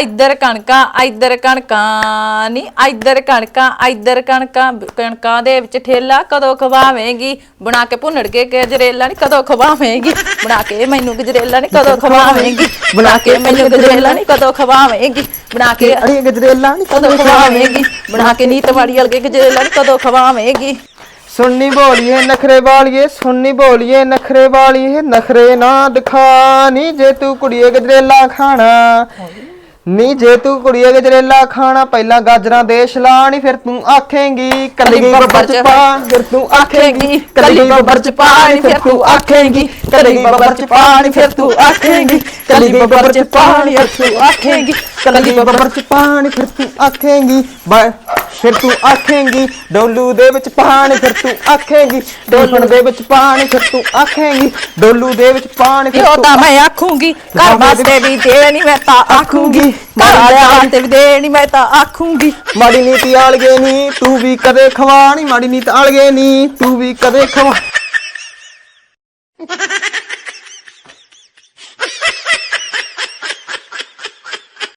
ਇੱਧਰ ਕਣਕਾਂ ਇੱਧਰ ਕਣਕਾਂ ਨੀ ਇੱਧਰ ਕਣਕਾਂ ਇੱਧਰ ਕਣਕਾਂ ਕਣਕਾਂ ਦੇ ਵਿੱਚ ਠੇਲਾ ਕਦੋਂ ਖਵਾਵੇਂਗੀ? ਬਣਾ ਕੇ ਭੁੰਨੜ ਕੇ ਗਜਰੇਲਾ ਨੀ ਕਦੋਂ ਖਵਾਵੇਂਗੀ? ਬਣਾ ਕੇ ਮੈਨੂੰ ਗਜਰੇਲਾ ਨੀ ਕਦੋਂ ਖਵਾਵੇਂਗੀ? ਬਣਾ ਕੇ ਮੈਨੂੰ ਗਜਰੇਲਾ ਨੀ ਕਦੋਂ ਖਵਾਵੇਂਗੀ? ਬਣਾ ਕੇ ਅੜੀ ਗਜਰੇਲਾ ਨਹੀਂ ਕਦੋਂ ਖਵਾਵੇਂਗੀ? ਬਣਾ ਕੇ ਨੀਤ ਵਾਲੀ ਅਲਗੇ ਗਜਰੇਲਾ ਨੀ ਕਦੋਂ ਖਵਾਵੇਂਗੀ? ਸੁਣਨੀ ਬੋਲੀਏ ਨਖਰੇ ਵਾਲੀਏ ਸੁਣਨੀ ਬੋਲੀਏ ਨਖਰੇ ਵਾਲੀਏ ਨਖਰੇ ਨਾ ਦਿਖਾ ਨੀ ਜੇ ਤੂੰ ਕੁੜੀਏ ਗਜਰੇਲਾ ਖਾਣਾ। ਨੀ ਜੇ ਤੂੰ ਕੁੜੀਏ ਗਜਰੇਲਾ ਖਾਣਾ ਪਹਿਲਾਂ ਗਾਜਰਾਂ ਦੇ ਛਲਾਣੀ ਫਿਰ ਤੂੰ ਆਖੇਂਗੀ ਕੱਲੀ ਬੱਬਰ ਚ ਪਾ ਫਿਰ ਤੂੰ ਆਖੇਂਗੀ ਕੱਲੀ ਬੱਬਰ ਚ ਪਾਣੀ ਫਿਰ ਤੂੰ ਆਖੇਂਗੀ ਕੱਲੀ ਬੱਬਰ ਚ ਪਾਣੀ ਫਿਰ ਤੂੰ ਆਖੇਂਗੀ ਕੱਲੀ ਬੱਬਰ ਚ ਪਾਣੀ ਫਿਰ ਤੂੰ ਆਖੇਂਗੀ ਕੱਲੀ ਬੱਬਰ ਚ ਪਾਣੀ ਫਿਰ ਤੂੰ ਆਖੇਂਗੀ ਫਿਰ ਤੂੰ ਆਖੇਂਗੀ ਡੋਲੂ ਦੇ ਵਿੱਚ ਪਾਣੀ ਫਿਰ ਤੂੰ ਆਖੇਂਗੀ ਡੋਲਣ ਦੇ ਵਿੱਚ ਪਾਣੀ ਫਿਰ ਤੂੰ ਆਖੇਂਗੀ ਡੋਲੂ ਦੇ ਵਿੱਚ ਪਾਣੀ ਫਿਰ ਉਹ ਤੂੰ ਤਾਂ ਮੈਂ ਆਖੂੰਗੀ ਘਰ ਵਾਸਤੇ ਵੀ ਦੇ ਨਹੀਂ ਮੈਂ ਤਾਂ ਆਖੂੰਗੀ। ਘਰ ਵਾਸਤੇ ਵੀ ਦੇ ਨਹੀਂ ਮੈਂ ਤਾਂ ਆਖੂੰਗੀ। ਮਾੜੀ ਨੀਤੀ ਆਲਗੇ ਨੀ ਤੂੰ ਵੀ ਕਦੇ ਖਵਾ ਨੀ ਮਾੜੀ ਨੀਤ ਆਲਗੇ ਨੀ ਤੂੰ ਵੀ ਕਦੇ ਖਵਾ